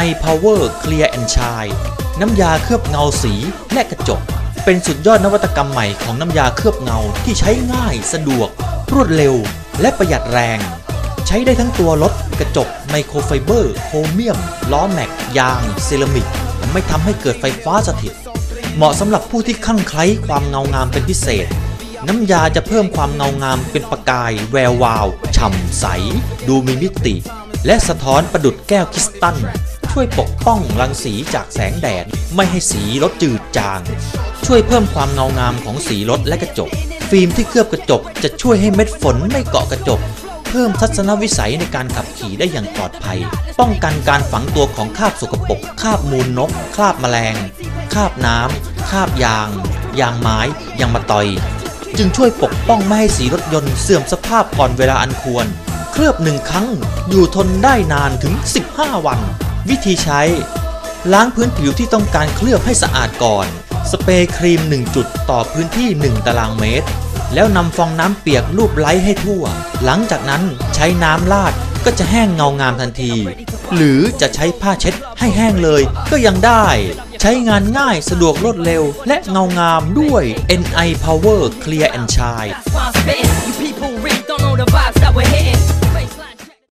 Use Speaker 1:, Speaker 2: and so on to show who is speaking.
Speaker 1: NI Power Clear and Shine น้ำยาเคลือบเงาสีและกระจก เป็นสุดยอดนวัตกรรมใหม่ของน้ำยาเคลือบเงาที่ใช้ง่ายสะดวก รวดเร็ว และประหยัดแรง ใช้ได้ทั้งตัวรถกระจกไมโครไฟเบอร์โครเมียม ล้อแม็ก ยาง เซรามิก ไม่ทำให้เกิดไฟฟ้าสถิต เหมาะสำหรับผู้ที่คั่งไคล้ความเงางามเป็นพิเศษน้ำยาจะเพิ่มความเงางามเป็นประกายแวววาว ฉ่ำใส ดูมีมิติ และสะท้อนประดุดแก้วคริสตัล ช่วยปกป้องรังสีจากแสงแดด ไม่ให้สีรถจืดจาง ช่วยเพิ่มความเงางามของสีรถและกระจก ฟิล์มที่เคลือบกระจก จะช่วยให้เม็ดฝนไม่เกาะกระจก เพิ่มทัศนวิสัยในการขับขี่ได้อย่างปลอดภัย ป้องกันการฝังตัวของคราบสกปรกคราบมูลนก คราบแมลง คราบน้ำคราบยาง ยางไม้ ยางมะตอย จึงช่วยปกป้องไม่ให้สีรถยนต์เสื่อมสภาพก่อนเวลาอันควร เคลือบหนึ่งครั้งอยู่ทนได้นานถึง 15 วัน วิธีใช้ ล้างพื้นผิวที่ต้องการเคลือบให้สะอาดก่อน สเปรย์ครีม 1 จุดต่อพื้นที่ 1 ตารางเมตร แล้วนำฟองน้ำเปียกลูบไล้ให้ทั่ว หลังจากนั้นใช้น้ำลาดก็จะแห้งเงางามทันที หรือจะใช้ผ้าเช็ดให้แห้งเลยก็ยังได้ ใช้งานง่ายสะดวกรวดเร็ว และเงางามด้วย NI Power Clear and Shine